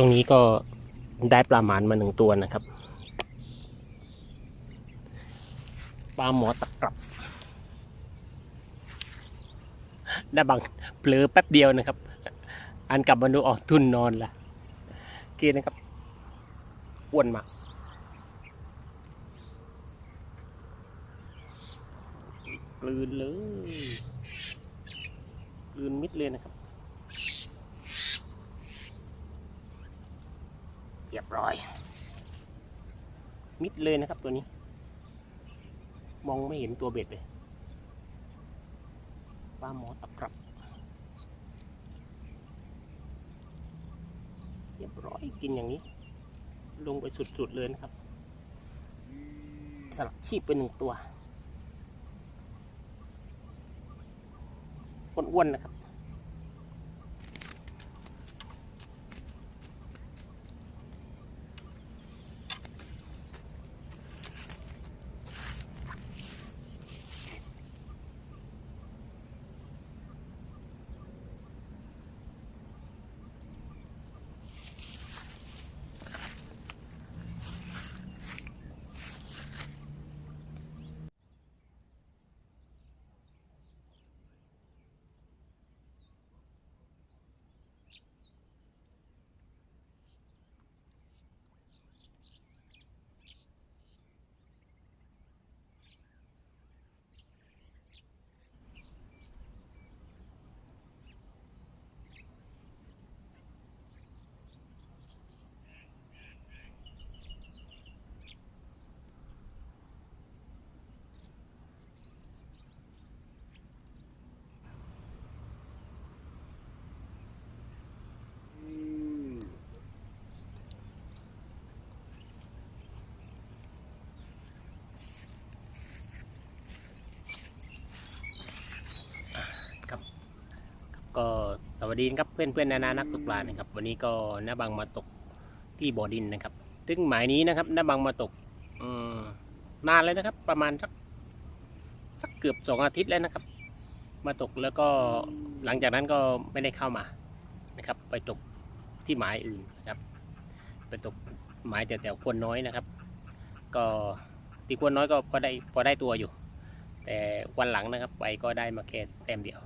ช่วงนี้ก็ได้ปลาหมานมาหนึ่งตัวนะครับ ปลาหมอตะกรับ ได้บางเผลอแป๊บเดียวนะครับ อันกลับมาดูออกทุนนอนละโอเคนะครับอ้วนมากกลืนเลยกลืนมิดเลยนะครับ ร้อย มิดเลยนะครับตัวนี้ มองไม่เห็นตัวเบ็ดเลยปลาหมอตะกรับ เรียบร้อยกินอย่างนี้ ลงไปสุดๆเลยนะครับสลับชีพไปหนึ่งตัวอ้วนๆนะครับ ก็ส วัสดีครับเพื่อนเพื่อนๆนานานักตกปลานะครับ วันนี้ก็น้าบังมาตกที่บ่อดินนะครับ ซึ่งหมายนี้นะครับน้าบังมาตกอนานเลยนะครับ ประมาณสักสักเกือบสองอาทิตย์แล้วนะครับ มาตกแล้วก็หลังจากนั้นก็ไม่ได้เข้ามานะครับ ไปตกที่หมายอื่นนะครับ ไปตกหมายแถวๆควรน้อยนะครับ ก็ที่ควรน้อยก็พอได้พอได้ตัวอยู่ แต่วันหลังนะครับ ไปก็ได้มาแค่แต้มเดียว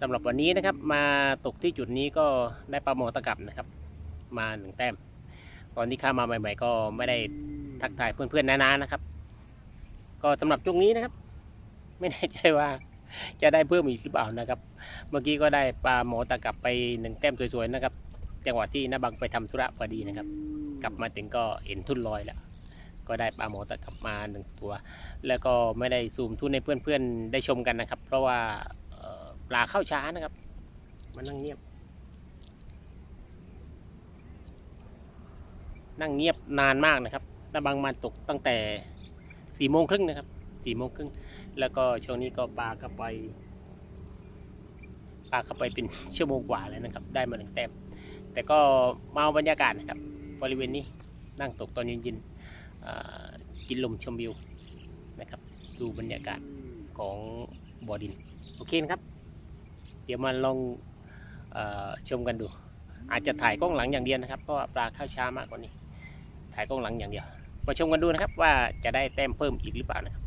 สำหรับวันนี้นะครับมาตกที่จุดนี้ก็ได้ปลาหมอตะกับนะครับ มาหนึ่งแต้ม ตอนที่ข้ามาใหม่ ๆ ก็ไม่ได้ทักทายเพื่อนๆนานๆนะครับ ก็สำหรับช่วงนี้นะครับ ไม่แน่ใจว่าจะได้เพิ่มอีกหรือเปล่านะครับ เมื่อกี้ก็ได้ปลาหมอตะกับไปหนึ่งแต้มสวยๆนะครับ จังหวะที่น้าบังไปทำธุระพอดีนะครับ กลับมาถึงก็เห็นทุ่นลอยแล้วก็ได้ปลาหมอตะกับมาหนึ่งตัว แล้วก็ไม่ได้ซูมทุ่นให้เพื่อนๆได้ชมกันนะครับ เพราะว่า ปลาเข้าช้านะครับ มันนั่งเงียบ นั่งเงียบนานมากนะครับตะบังมาตกตั้งแต่สี่โมงครึ่งนะครับสี่โมงครึ่งแล้วก็ช่วงนี้ก็ปลาเข้าไปปลาเข้าไปเป็นชั่วโมงกว่าแล้วนะครับ ได้มาหนึ่งแต้มแต่ก็มาเอาบรรยากาศนะครับ บริเวณนี้นั่งตกตอนเย็นๆอ่ากินลมชมวิวนะครับ ดูบรรยากาศของบ่อดิน โอเคนะครับ เดี๋ยวมาลองอชมกันดู อาจจะถ่ายกล้องหลังอย่างเดียวนะครับเพราะปลาเข้าช้ามากกว่านี้ ถ่ายกล้องหลังอย่างเดียวมาชมกันดูนะครับว่าจะได้แต้มเพิ่มอีกหรือเปล่านะครับ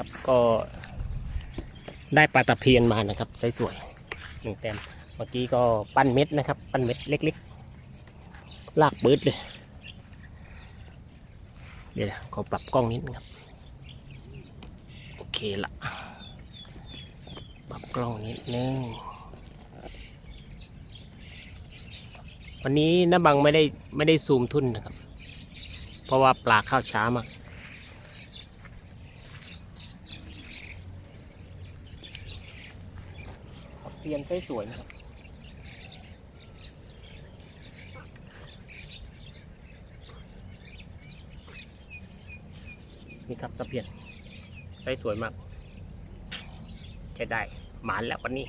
ครับก็ได้ปลาตะเพียนมานะครับสวยๆหนึ่งแต้มเมื่อกี้ก็ปั้นเม็ดนะครับ ปั้นเม็ดเล็กๆ ลากปืดเลย เดี๋ยวขอปรับกล้องนิดนครับ โอเคละปรับกล้องนิดนึง วันนี้น้าบังไม่ได้ไม่ได้ซูมทุ่นนะครับ เพราะว่าปลาเข้าช้ามาก เรียนสวยนะครับนี่ครับตะเพียนไส้สวยมาก ใช้ได้หมานแล้ววันนี้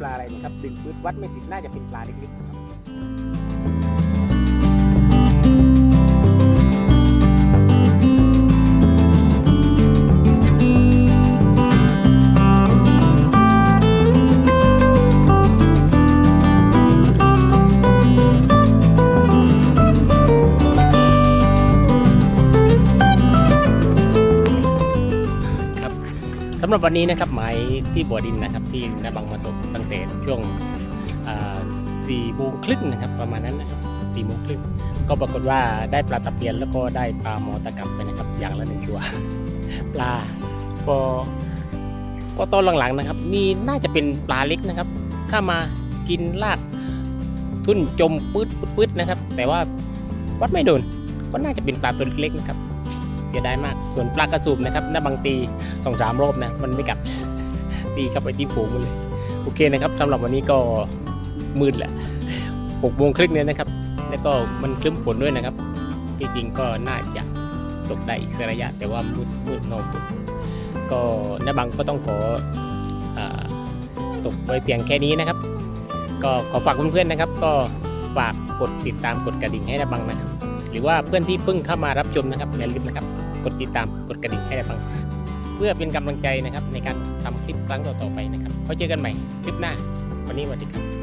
ปลาอะไรนะครับดึงปืดวัดไม่ติดน่าจะเป็นปลาเล็กๆนะครับ สำหรับวันนี้นะครับหมายที่บัวดินนะครับที่นาบังมาตกตั้งแต่ช่วงสี่โมงครึ่งนะครับประมาณนั้นนะครับสี่โมงครึ่งก็ปรากฏว่าได้ปลาตะเพียนแล้วก็ได้ปลาหมอตะกับไปนะครับอย่างละหนึ่งตัวปลาก็ก็ตอนหลังๆนะครับ มีน่าจะเป็นปลาเล็กนะครับเข้ามากินลากทุ่นจมปืดปืดปืดนะครับ แต่ว่าวัดไม่โดนก็น่าจะเป็นปลาตัวเล็กๆนะครับ สียดายมาก ส่วนปลากระสูบนะครับน้าบางตีสองสามรอบนะ มันไม่กลับตีเข้าไปที่ฝูงมันเลย โอเคนะครับสำหรับวันนี้ก็มืดแหละหกโมงครึ่งเนี่ยนะครับ แล้วก็มันคลึ้มฝนด้วยนะครับที่จริงก็น่าจะตกได้อีกสักระยะ แต่ว่ามืดมืดเงาฝนก็น้าบังก็ต้องขออตกไว้เพียงแค่นี้นะครับ ก็ขอฝากเพื่อนๆนะครับ ก็ฝากกดติดตามกดกระดิ่งให้น้าบังนะครับ หรือว่าเพื่อนที่เพิ่งเข้ามารับชมนะครับอย่าลืมนะครับ กดติดตามกดกระดิ่งให้ได้ฟัง เพื่อเป็นกำลังใจนะครับในการทำคลิปครั้งต่อๆไปนะครับไว้เจอกันใหม่คลิปหน้า วันนี้สวัสดีครับ